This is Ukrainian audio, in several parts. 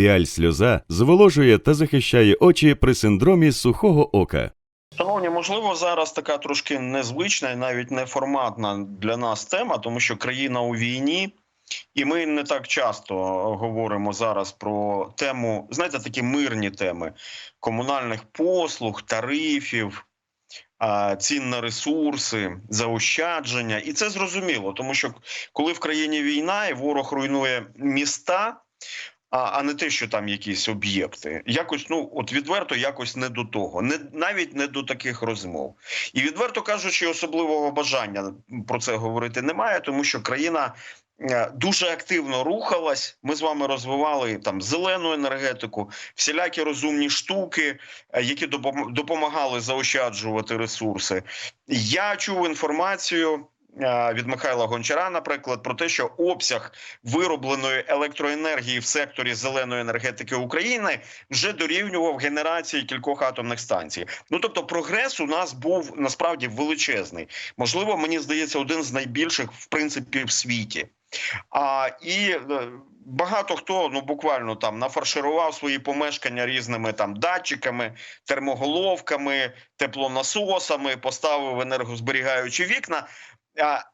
Піаль сльоза зволожує та захищає очі при синдромі сухого ока. Шановні, можливо, зараз така трошки незвична і навіть неформатна для нас тема, тому що країна у війні, і ми не так часто говоримо зараз про тему, знаєте, такі мирні теми комунальних послуг, тарифів. Цін на ресурси, заощадження, і це зрозуміло, тому що коли в країні війна і ворог руйнує міста, а, а не те, що там якісь об'єкти. Якось ну от відверто, якось не до того, не навіть не до таких розмов. І відверто кажучи, особливого бажання про це говорити немає, тому що країна. е, Дуже активно рухалась. Ми з вами розвивали там зелену енергетику, всілякі розумні штуки, е, які допом- допомагали заощаджувати ресурси. Я чув інформацію від Михайла Гончара, наприклад, про те, що обсяг виробленої електроенергії в секторі зеленої енергетики України вже дорівнював генерації кількох атомних станцій. Ну тобто, прогрес у нас був насправді величезний. Можливо, мені здається, один з найбільших в принципі в світі. А і е, багато хто ну буквально там нафарширував свої помешкання різними там датчиками, термоголовками, теплонасосами, поставив енергозберігаючі вікна.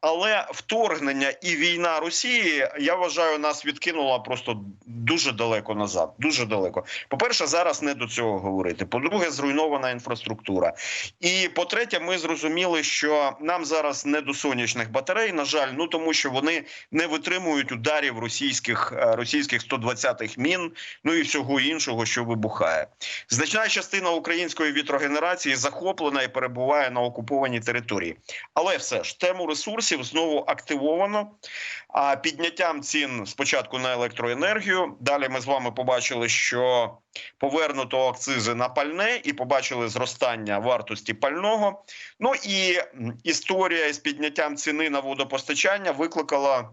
Але вторгнення і війна Росії, я вважаю, нас відкинула просто дуже далеко назад. Дуже далеко. По-перше, зараз не до цього говорити. По-друге, зруйнована інфраструктура. І по-третє, ми зрозуміли, що нам зараз не до сонячних батарей, на жаль, ну тому що вони не витримують ударів російських е, російських 120-х мін, ну і всього іншого, що вибухає. Значна частина української вітрогенерації захоплена і перебуває на окупованій території. Але все ж тему ресурсів знову активовано. А підняттям цін спочатку на електроенергію. Далі ми з вами побачили, що повернуто акцизи на пальне, і побачили зростання вартості пального. Ну і історія з підняттям ціни на водопостачання викликала.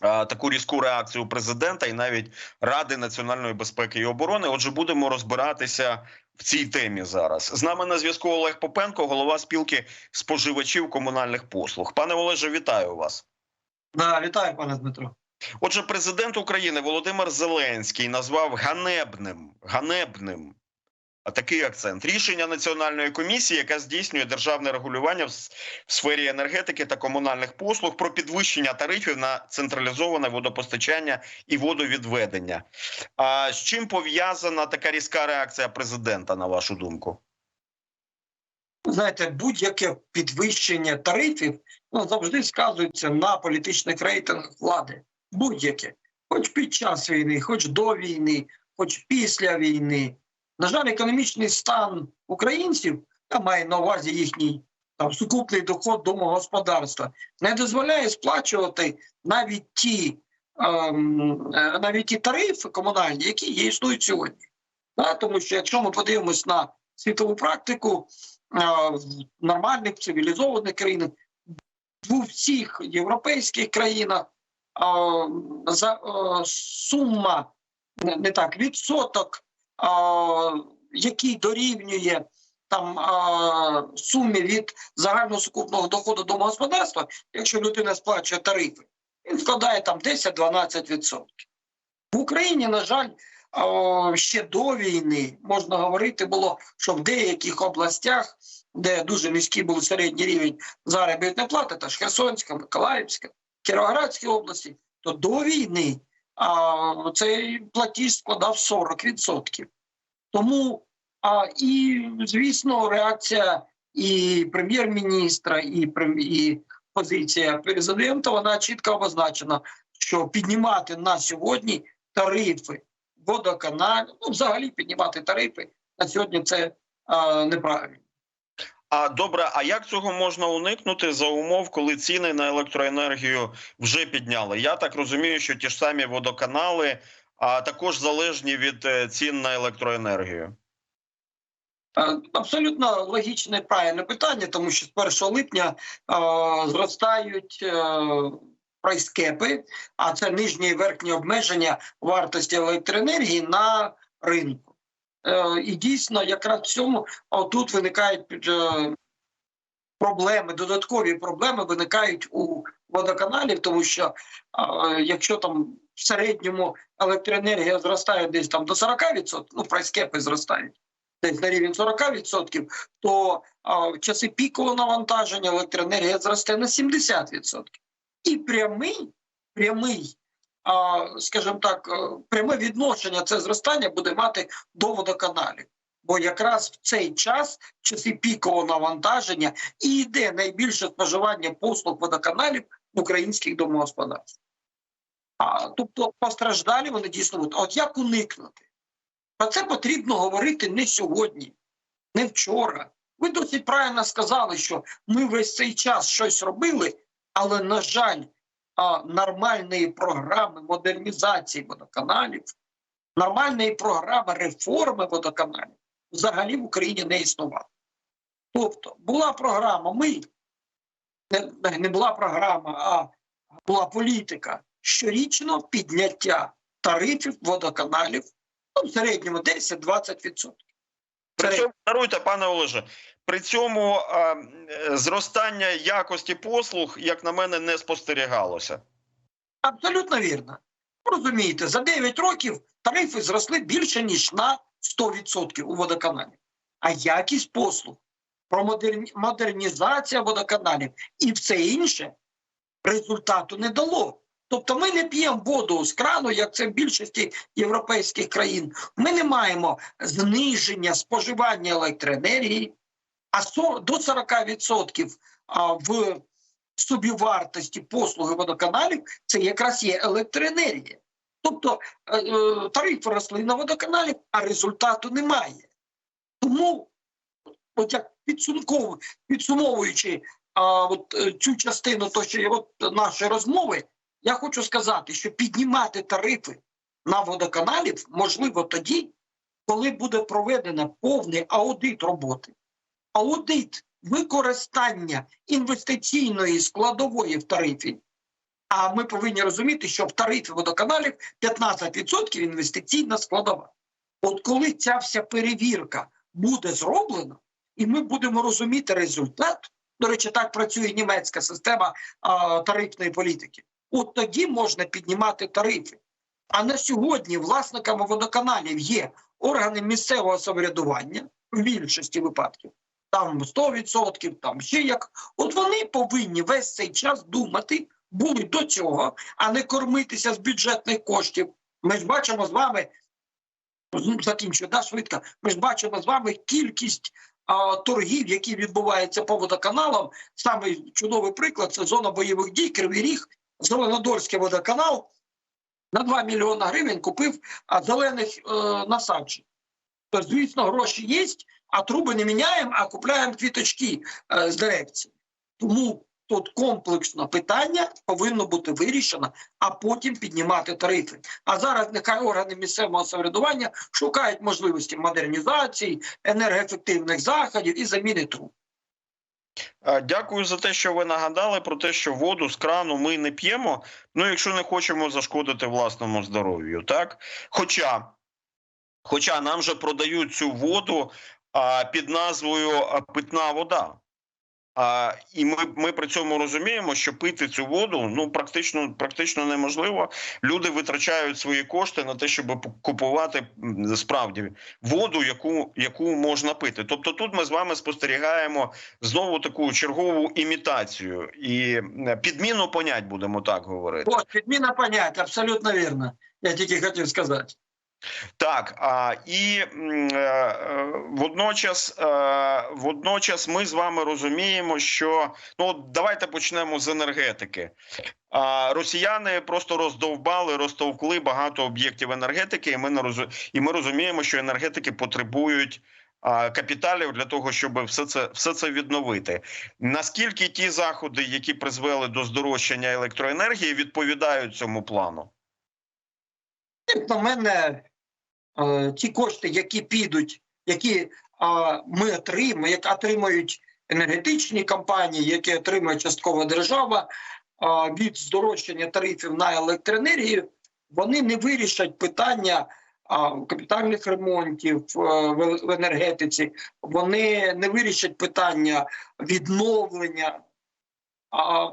Таку різку реакцію президента і навіть Ради національної безпеки і оборони. Отже, будемо розбиратися в цій темі зараз. З нами на зв'язку Олег Попенко, голова спілки споживачів комунальних послуг. Пане Олеже, вітаю вас. Да, вітаю, пане Дмитро. Отже, президент України Володимир Зеленський назвав ганебним ганебним такий акцент рішення національної комісії, яка здійснює державне регулювання в сфері енергетики та комунальних послуг про підвищення тарифів на централізоване водопостачання і водовідведення. А з чим пов'язана така різка реакція президента, на вашу думку? Знаєте, будь-яке підвищення тарифів ну, завжди сказується на політичних рейтингах влади. Будь-яке, хоч під час війни, хоч до війни, хоч після війни. На жаль, економічний стан українців, я маю на увазі їхній там сукупний доход домогосподарства, не дозволяє сплачувати навіть ті, ем, е, навіть ті тарифи комунальні, які є існують сьогодні. Да, тому що якщо ми подивимось на світову практику, а, в нормальних цивілізованих країнах, в всіх європейських країнах а, за а, сума не, так відсоток, який дорівнює там сумі від загального сукупного доходу домогосподарства, якщо людина сплачує тарифи, він складає там 10-12%. В Україні, на жаль, ще до війни можна говорити було, що в деяких областях, де дуже низький був середній рівень заробітної плати, та ж Херсонська, Миколаївська, Кіровоградська області, то до війни а, цей платіж складав 40%. Тому а, і, звісно, реакція і прем'єр-міністра, і, і позиція президента вона чітко обозначена, що піднімати на сьогодні тарифи водоканал, ну взагалі піднімати тарифи на сьогодні це а, неправильно. А добре, а як цього можна уникнути за умов, коли ціни на електроенергію вже підняли? Я так розумію, що ті ж самі водоканали а також залежні від е, цін на електроенергію. Е, Абсолютно логічне і правильне питання, тому що з 1 липня е, зростають е, прайскепи, а це нижнє і верхнє обмеження вартості електроенергії на ринку. Е, і дійсно, якраз в цьому тут виникають е, проблеми, додаткові проблеми виникають у водоканалів, тому що е, якщо там в середньому електроенергія зростає десь там до 40%, ну прайскепи зростають десь на рівень 40%, то а, в часи пікового навантаження електроенергія зросте на 70%. І прямий, прямий, скажімо так, е, пряме відношення це зростання буде мати до водоканалів. Бо якраз в цей час, в часи пікового навантаження, і йде найбільше споживання послуг водоканалів в українських домогосподарств. А, тобто постраждалі вони дійсно будуть. От як уникнути? Про це потрібно говорити не сьогодні, не вчора. Ви досить правильно сказали, що ми весь цей час щось робили, але, на жаль, нормальної програми модернізації водоканалів, нормальної програми реформи водоканалів взагалі в Україні не існувало. Тобто була програма, ми не, була програма, а була політика щорічно підняття тарифів водоканалів ну, в середньому 10-20%. При цьому даруйте, пане Олеже. При цьому е, зростання якості послуг, як на мене, не спостерігалося. Абсолютно вірно. Розумієте, за 9 років тарифи зросли більше, ніж на 100% у водоканалі. А якість послуг, про модерні- модернізація водоканалів і все інше результату не дало. Тобто ми не п'ємо воду з крану, як це в більшості європейських країн. Ми не маємо зниження споживання електроенергії, а до 40% а, в собівартості послуги водоканалів це якраз є електроенергія. Тобто е, е, тарифи росли на водоканалі, а результату немає. Тому, от як підсумково, підсумовуючи а, от, е, цю частину то, що от нашої розмови, я хочу сказати, що піднімати тарифи на водоканалів можливо тоді, коли буде проведено повний аудит роботи. Аудит використання інвестиційної складової в тарифі. А ми повинні розуміти, що в тарифі водоканалів 15% інвестиційна складова. От коли ця вся перевірка буде зроблена, і ми будемо розуміти результат, до речі, так працює німецька система а, тарифної політики. От тоді можна піднімати тарифи. А на сьогодні власниками водоканалів є органи місцевого самоврядування в більшості випадків. Там 100%, там ще як. От вони повинні весь цей час думати, були до цього, а не кормитися з бюджетних коштів. Ми ж бачимо з вами, ну, закінчую, да, швидко. Ми ж бачимо з вами кількість а, торгів, які відбуваються по водоканалам. Саме чудовий приклад це зона бойових дій, Кривий Ріг, Зеленодольський водоканал на 2 мільйони гривень купив зелених е, насаджень. Тобто, звісно, гроші є, а труби не міняємо, а купляємо квіточки е, з дирекції. Тому тут комплексно питання повинно бути вирішено, а потім піднімати тарифи. А зараз нехай органи місцевого самоврядування шукають можливості модернізації, енергоефективних заходів і заміни труб. Дякую за те, що ви нагадали про те, що воду з крану ми не п'ємо. Ну, якщо не хочемо зашкодити власному здоров'ю, так? Хоча, хоча нам же продають цю воду а, під назвою питна вода. А, і ми, ми при цьому розуміємо, що пити цю воду ну практично практично неможливо. Люди витрачають свої кошти на те, щоб купувати справді воду, яку, яку можна пити. Тобто, тут ми з вами спостерігаємо знову таку чергову імітацію і підміну понять, будемо так говорити. От, підміна понять, абсолютно вірно. Я тільки хотів сказати. Так, а і е, е, водночас, е, водночас ми з вами розуміємо, що ну давайте почнемо з енергетики. А росіяни просто роздовбали, розтовкли багато об'єктів енергетики, і ми не розу- і ми розуміємо, що енергетики потребують. Капіталів для того, щоб все це все це відновити. Наскільки ті заходи, які призвели до здорожчання електроенергії, відповідають цьому плану? Як на мене, е, ті кошти, які підуть, які е, ми отримаємо, які отримають енергетичні компанії, які отримує частково держава е, від здорожчання тарифів на електроенергію, вони не вирішать питання капітальних ремонтів в енергетиці, вони не вирішать питання відновлення,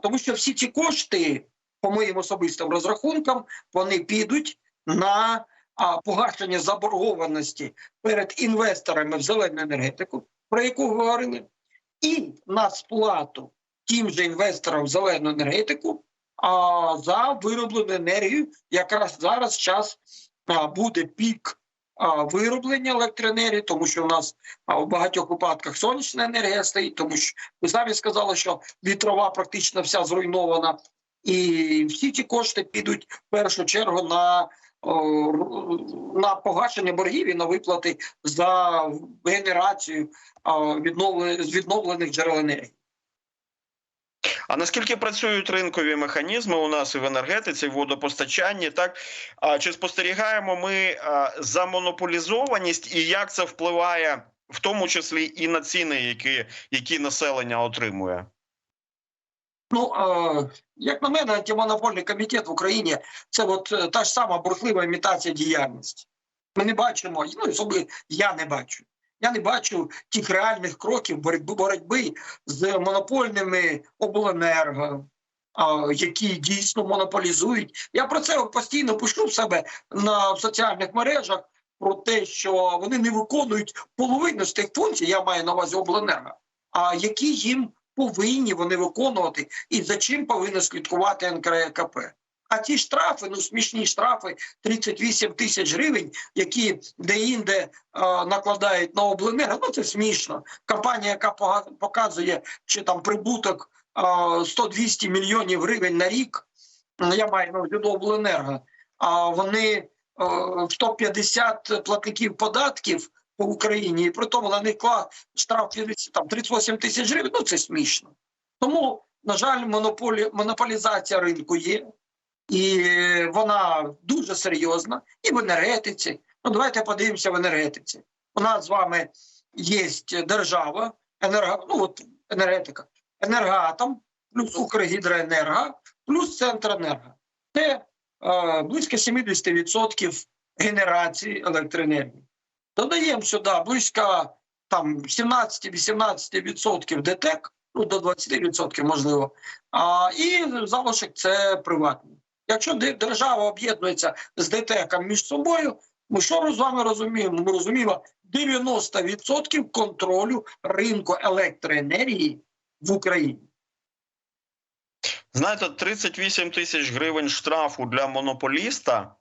тому що всі ці кошти по моїм особистим розрахункам, вони підуть на погашення заборгованості перед інвесторами в зелену енергетику, про яку говорили, і на сплату тим же інвесторам в зелену енергетику а, за вироблену енергію. Якраз зараз час буде пік вироблення електроенергії, тому що у нас у багатьох випадках сонячна енергія стоїть, тому що ви самі сказали, що вітрова практично вся зруйнована, і всі ці кошти підуть в першу чергу на, на погашення боргів і на виплати за генерацію а, з відновлених джерел енергії. А наскільки працюють ринкові механізми у нас і в енергетиці, і в водопостачанні? Так а чи спостерігаємо ми а, за монополізованість, і як це впливає, в тому числі і на ціни, які, які населення отримує? Ну, як на мене, антимонопольний комітет в Україні це от е, та ж сама бурхлива імітація діяльності. Ми не бачимо, ну особливо я не бачу. Я не бачу тих реальних кроків боротьби, боротьби з монопольними обленерго, які дійсно монополізують. Я про це постійно пишу в себе на в соціальних мережах про те, що вони не виконують половину з тих функцій, я маю на увазі обленерго, а які їм повинні вони виконувати і за чим повинно слідкувати НКРКП. А ті штрафи, ну смішні штрафи 38 тисяч гривень, які де-інде е, накладають на обленерго, ну це смішно. Компанія, яка показує, що там прибуток е, 100-200 мільйонів гривень на рік, я маю на увазі до обленерго, а вони е, в 150 платників податків по Україні, і при тому на них кла- штраф 50, там 38 тисяч гривень, ну це смішно. Тому, на жаль, монополі, монополізація ринку є, і вона дуже серйозна і в енергетиці. Ну, давайте подивимося в енергетиці. У нас з вами є держава, енерго, ну от енергетика, енергоатом, плюс Укргідроенерго, плюс Центренерго. Це е, близько 70% генерації електроенергії. Додаємо сюди близько там 17-18% ДТЕК, ну до 20% можливо. А, і залишок це приватний. Якщо держава об'єднується з ДТЕКом між собою, ми що з вами розуміємо? Ми розуміємо 90% контролю ринку електроенергії в Україні. Знаєте, 38 тисяч гривень штрафу для монополіста.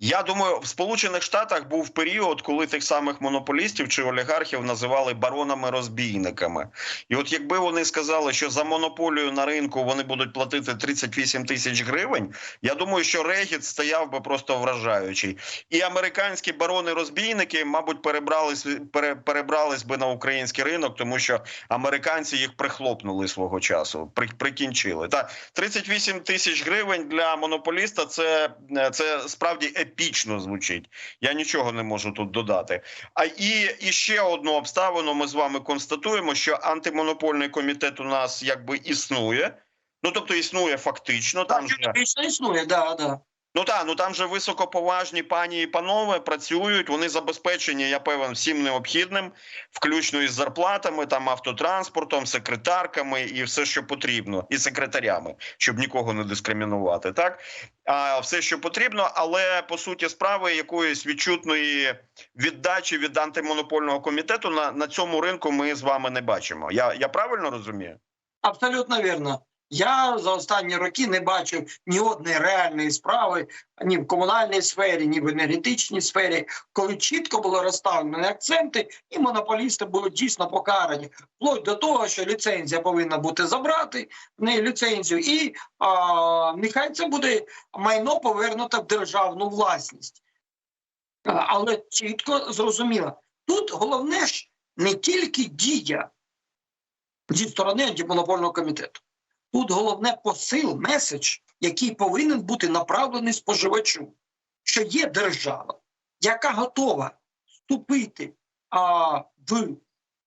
Я думаю, в Сполучених Штатах був період, коли тих самих монополістів чи олігархів називали баронами-розбійниками. І от якби вони сказали, що за монополію на ринку вони будуть платити 38 тисяч гривень, я думаю, що регіт стояв би просто вражаючий. І американські барони-розбійники, мабуть, перебрались пере, перебрались би на український ринок, тому що американці їх прихлопнули свого часу, при, прикінчили. Та 38 тисяч гривень для монополіста це, це справді епічно звучить. Я нічого не можу тут додати. А і, і ще одну обставину ми з вами констатуємо, що антимонопольний комітет у нас якби існує. Ну тобто існує фактично. Там Так, же існує, да, да. Ну так, ну там же високоповажні пані і панове працюють. Вони забезпечені, я певен, всім необхідним, включно із зарплатами, там автотранспортом, секретарками і все, що потрібно, і секретарями, щоб нікого не дискримінувати. Так а все, що потрібно, але по суті справи якоїсь відчутної віддачі від антимонопольного комітету на, на цьому ринку ми з вами не бачимо. Я, я правильно розумію? Абсолютно вірно. Я за останні роки не бачив ні одної реальної справи ні в комунальній сфері, ні в енергетичній сфері, коли чітко були розставлені акценти, і монополісти були дійсно покарані, вплоть до того, що ліцензія повинна бути забрати в неї ліцензію, і а, нехай це буде майно повернуто в державну власність. Але чітко зрозуміло, тут головне ж не тільки дія зі сторони антимонопольного комітету. Тут головне посил, меседж, який повинен бути направлений споживачу, що є держава, яка готова вступити а, в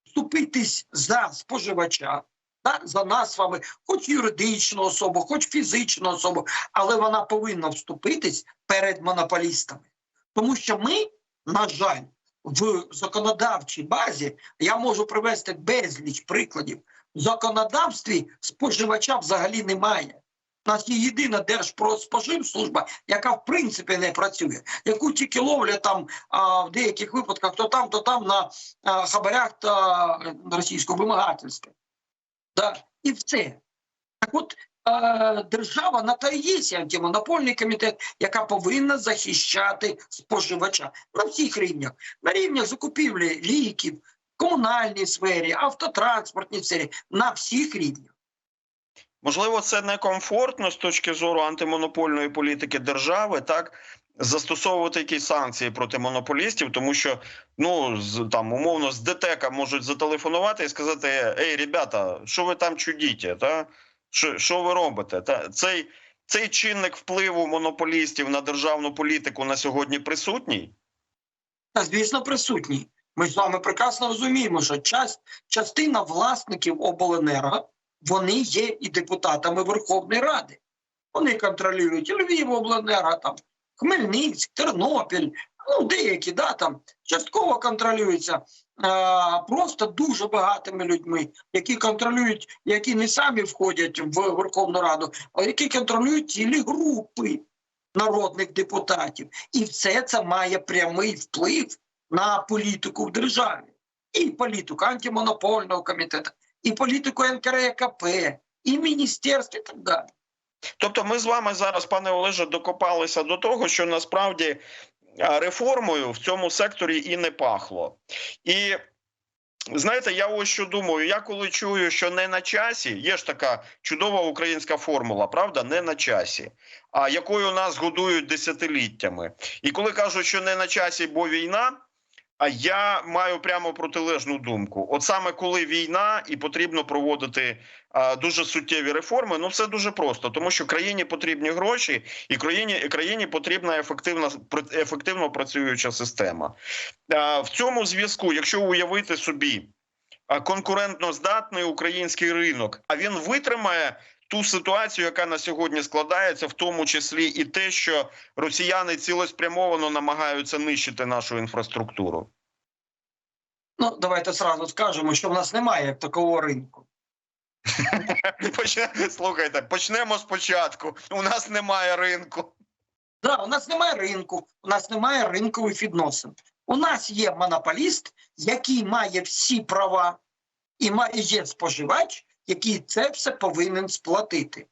вступитись за споживача, да, за нас вами, хоч юридичну особу, хоч фізичну особу, але вона повинна вступитись перед монополістами. Тому що ми, на жаль, в законодавчій базі я можу привести безліч прикладів. Законодавстві споживача взагалі немає. У нас є єдина Держпродспоживслужба, яка в принципі не працює, яку тільки ловлять там а, в деяких випадках то там, то там на а, хабарях та е, російського вимагательства. Да? І все. Так от е, держава на та є антимонопольний комітет, яка повинна захищати споживача на всіх рівнях, на рівнях закупівлі ліків, комунальній сфері, автотранспортній сфері, на всіх рівнях. Можливо, це некомфортно з точки зору антимонопольної політики держави, так застосовувати якісь санкції проти монополістів, тому що ну з там умовно з ДТЕКа можуть зателефонувати і сказати: Ей, ребята, що ви там чудіте? Та що, що ви робите? Та цей, цей чинник впливу монополістів на державну політику на сьогодні присутній. Та, звісно, присутній. Ми з вами прекрасно розуміємо, що час, частина власників обленерго вони є і депутатами Верховної Ради. Вони контролюють і Львівобленерго, там, Хмельницьк, Тернопіль, ну деякі да, там частково контролюються а, просто дуже багатими людьми, які контролюють, які не самі входять в Верховну Раду, а які контролюють цілі групи народних депутатів. І все це має прямий вплив на політику в державі. І політику антимонопольного комітету, і політику НКРЕКП, і міністерств, і так далі. Тобто, ми з вами зараз, пане Олеже, докопалися до того, що насправді реформою в цьому секторі і не пахло. І знаєте, я ось що думаю: я коли чую, що не на часі, є ж така чудова українська формула, правда, не на часі, а якою нас годують десятиліттями. І коли кажуть, що не на часі, бо війна. А я маю прямо протилежну думку. От саме коли війна і потрібно проводити а, дуже суттєві реформи, ну все дуже просто, тому що країні потрібні гроші, і країні країні потрібна ефективна ефективно працююча система. А, в цьому зв'язку, якщо уявити собі конкурентно здатний український ринок, а він витримає. Ту ситуацію, яка на сьогодні складається, в тому числі і те, що росіяни цілеспрямовано намагаються нищити нашу інфраструктуру. Ну, давайте зразу скажемо, що в нас немає як такого ринку. Слухайте, почнемо спочатку. У нас немає ринку. Да, у нас немає ринку, у нас немає ринкових відносин. У нас є монополіст, який має всі права, і має є споживач, який це все повинен сплатити.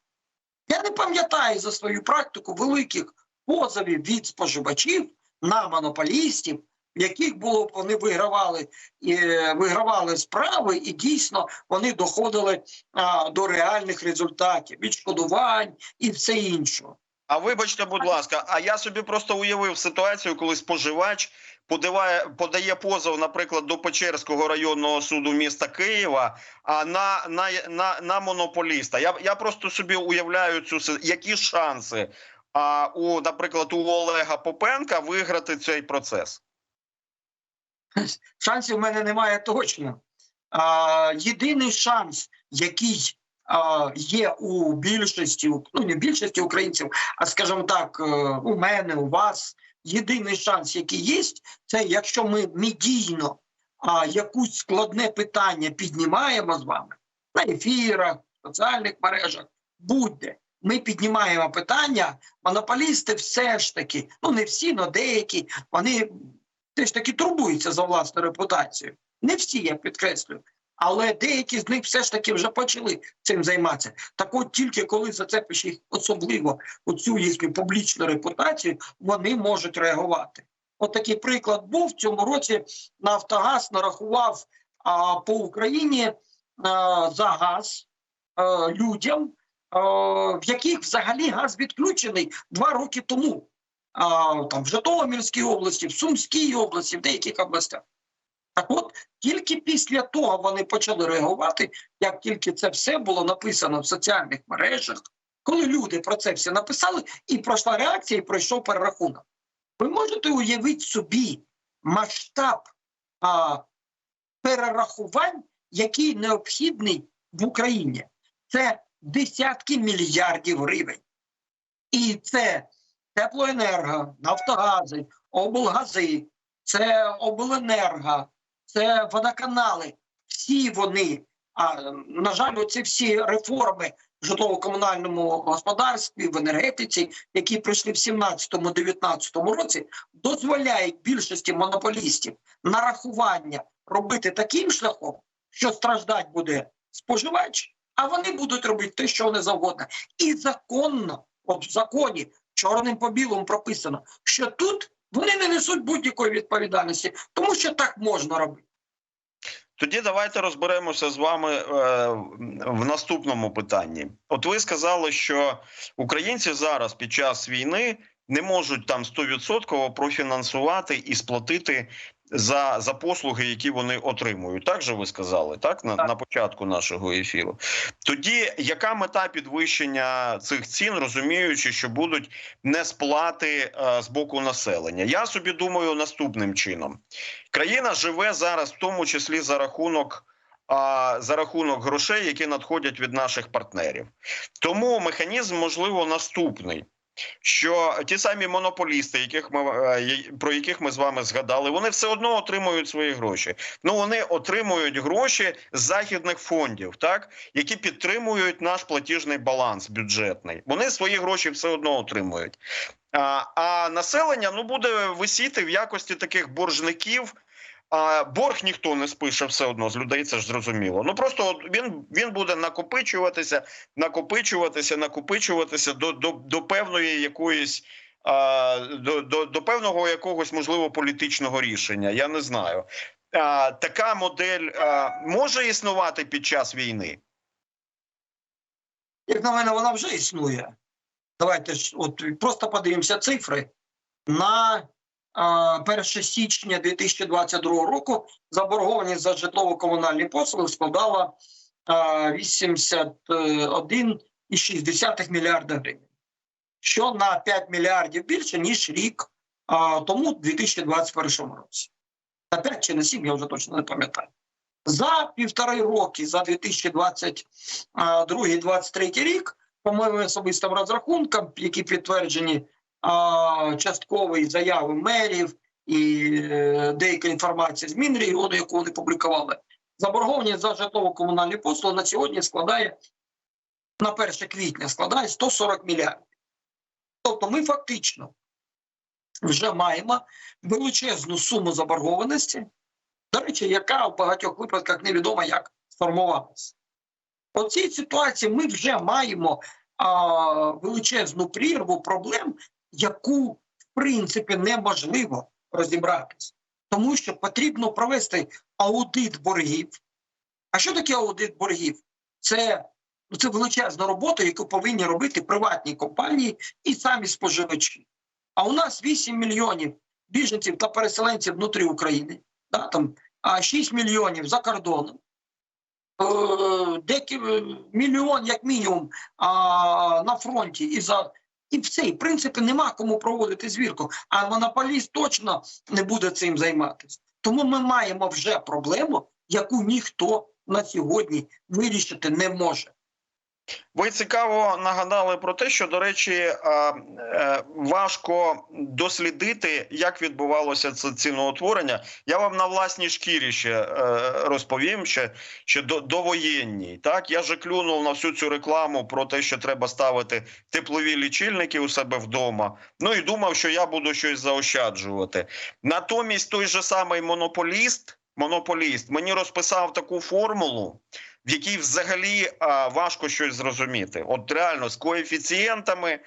Я не пам'ятаю за свою практику великих позовів від споживачів на монополістів, в яких було вони вигравали е, вигравали справи, і дійсно вони доходили а, до реальних результатів, відшкодувань і все іншого. А вибачте, будь ласка, а я собі просто уявив ситуацію, коли споживач подаває, подає позов, наприклад, до Печерського районного суду міста Києва, а на, на, на, на монополіста. Я, я просто собі уявляю цю які шанси а, у, наприклад, у Олега Попенка виграти цей процес. Шансів в мене немає точно. А, єдиний шанс, який а, є у більшості, ну не більшості українців, а скажімо так, е, у мене, у вас, єдиний шанс, який є, це якщо ми медійно а, якусь складне питання піднімаємо з вами на ефірах, соціальних мережах, будь-де. Ми піднімаємо питання, монополісти все ж таки, ну не всі, але деякі, вони все ж таки турбуються за власну репутацію. Не всі, я підкреслюю. Але деякі з них все ж таки вже почали цим займатися. Так от тільки коли зацепиш їх особливо оцю їхню публічну репутацію, вони можуть реагувати. От такий приклад був в цьому році. Нафтогаз нарахував а, по Україні а, за газ а, людям, а, в яких взагалі газ відключений два роки тому а, там, в Житомирській області, в Сумській області, в деяких областях. Так от, тільки після того вони почали реагувати, як тільки це все було написано в соціальних мережах, коли люди про це все написали, і пройшла реакція, і пройшов перерахунок. Ви можете уявити собі масштаб а, перерахувань, який необхідний в Україні. Це десятки мільярдів гривень. І це теплоенерго, нафтогази, облгази, це обленерго, це водоканали. Всі вони, а на жаль, оці всі реформи в житлово-комунальному господарстві, в енергетиці, які прийшли в 17-19 році, дозволяють більшості монополістів нарахування робити таким шляхом, що страждать буде споживач, а вони будуть робити те, що вони завгодно. І законно, от в законі, чорним по білому прописано, що тут вони не несуть будь-якої відповідальності, тому що так можна робити. Тоді давайте розберемося з вами е, в наступному питанні. От ви сказали, що українці зараз під час війни не можуть там 100% профінансувати і сплатити за, за послуги, які вони отримують. Так же ви сказали, так на, Так. на початку нашого ефіру. Тоді яка мета підвищення цих цін, розуміючи, що будуть несплати е, з боку населення? Я собі думаю наступним чином. Країна живе зараз, в тому числі за рахунок. А за рахунок грошей, які надходять від наших партнерів, тому механізм можливо наступний. Що ті самі монополісти, яких ми е, про яких ми з вами згадали, вони все одно отримують свої гроші. Ну вони отримують гроші з західних фондів, так які підтримують наш платіжний баланс бюджетний. Вони свої гроші все одно отримують. А, а населення ну буде висіти в якості таких боржників. А борг ніхто не спише все одно з людей, це ж зрозуміло. Ну просто от він, він буде накопичуватися, накопичуватися, накопичуватися до, до, до певної якоїсь. До, до, до певного якогось можливо політичного рішення. Я не знаю. А, Така модель а, може існувати під час війни. Як на мене, вона вже існує. Давайте ж от просто подивимося цифри. На 1 січня 2022 року заборгованість за житлово-комунальні послуги складала а, 81,6 мільярда гривень, що на 5 мільярдів більше, ніж рік а, тому, в 2021 році. На 5 чи на 7, я вже точно не пам'ятаю. За півтори роки, за 2022-2023 рік, по моїм особистим розрахункам, які підтверджені а, часткові заяви мерів і е, деяка інформація з Мінрегіону, яку вони публікували, заборгованість за житлово-комунальні послуги на сьогодні складає на 1 квітня складає 140 мільярдів. Тобто ми фактично вже маємо величезну суму заборгованості, до речі, яка в багатьох випадках невідомо як сформувалася. У цій ситуації ми вже маємо а, величезну прірву проблем, яку в принципі неможливо розібратися, тому що потрібно провести аудит боргів. А що таке аудит боргів? Це, ну, це величезна робота, яку повинні робити приватні компанії і самі споживачі. А у нас 8 мільйонів біженців та переселенців внутрі України, да, там, а 6 мільйонів за кордоном. Е, Деякі е, мільйон, як мінімум, на фронті і за і все. І в принципі нема кому проводити звірку. А монополіст точно не буде цим займатися. Тому ми маємо вже проблему, яку ніхто на сьогодні вирішити не може. Ви цікаво нагадали про те, що до речі, е, е, важко дослідити, як відбувалося це ціноутворення. Я вам на власній шкірі ще е, розповім ще, ще до, довоєнній. Так я же клюнув на всю цю рекламу про те, що треба ставити теплові лічильники у себе вдома. Ну і думав, що я буду щось заощаджувати. Натомість той же самий монополіст, монополіст мені розписав таку формулу в якій взагалі а, важко щось зрозуміти. От реально з коефіцієнтами.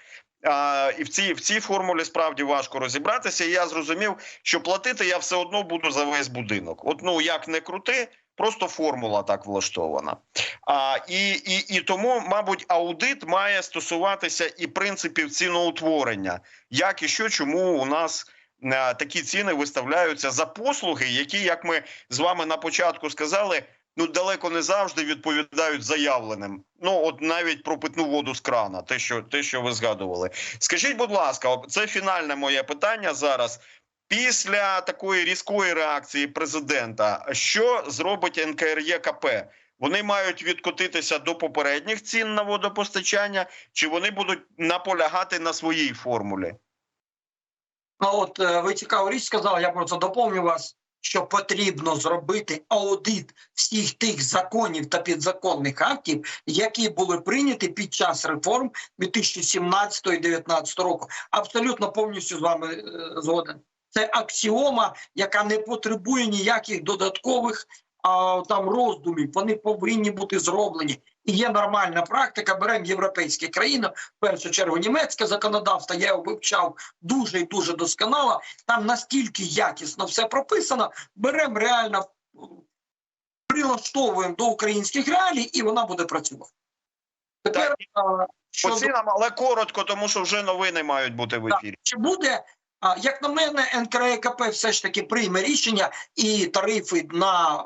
А, і в цій в цій формулі справді важко розібратися. І я зрозумів, що платити я все одно буду за весь будинок. От ну як не крути, просто формула так влаштована. А, і, і, і тому, мабуть, аудит має стосуватися і принципів ціноутворення, як і що, чому у нас. е, Такі ціни виставляються за послуги, які, як ми з вами на початку сказали, ну далеко не завжди відповідають заявленим. Ну от навіть про питну воду з крана, те, що те, що ви згадували. Скажіть, будь ласка, це фінальне моє питання зараз. Після такої різкої реакції президента, що зробить НКРЄКП? Вони мають відкотитися до попередніх цін на водопостачання, чи вони будуть наполягати на своїй формулі? Ну от е, ви цікаву річ сказали, я просто доповню вас. Що потрібно зробити аудит всіх тих законів та підзаконних актів, які були прийняті під час реформ 2017-2019 року. Абсолютно повністю з вами е, згоден. Це аксіома, яка не потребує ніяких додаткових там роздумів. Вони повинні бути зроблені. І є нормальна практика. Беремо європейські країни, в першу чергу німецьке законодавство. Я його вивчав дуже і дуже досконало. Там настільки якісно все прописано. Беремо реально прилаштовуємо до українських реалій, і вона буде працювати. Тепер а, По цінам, але коротко, тому що вже новини мають бути в Так. ефірі. чи буде, як на мене, НКРЕКП все ж таки прийме рішення, і тарифи на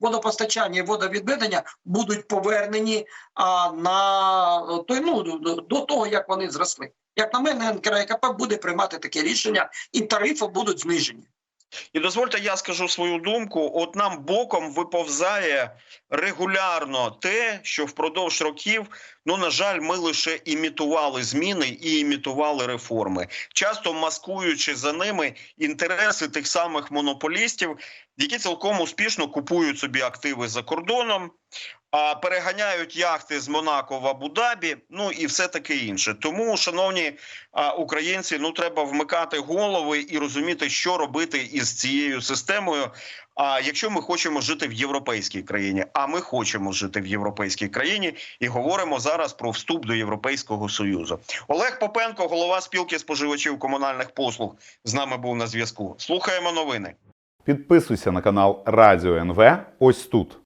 водопостачання і водовідведення будуть повернені а, на той, ну, до того, як вони зросли. Як на мене, НКРЕКП буде приймати таке рішення, і тарифи будуть знижені. І дозвольте, я скажу свою думку. От нам боком виповзає регулярно те, що впродовж років, ну на жаль, ми лише імітували зміни і імітували реформи, часто маскуючи за ними інтереси тих самих монополістів, які цілком успішно купують собі активи за кордоном. Переганяють яхти з Монако в Абу-Дабі, ну і все таке інше. Тому, шановні українці, ну треба вмикати голови і розуміти, що робити із цією системою. А якщо ми хочемо жити в європейській країні, а ми хочемо жити в європейській країні, і говоримо зараз про вступ до Європейського союзу. Олег Попенко, голова спілки споживачів комунальних послуг, з нами був на зв'язку. Слухаємо новини. Підписуйся на канал Радіо НВ ось тут.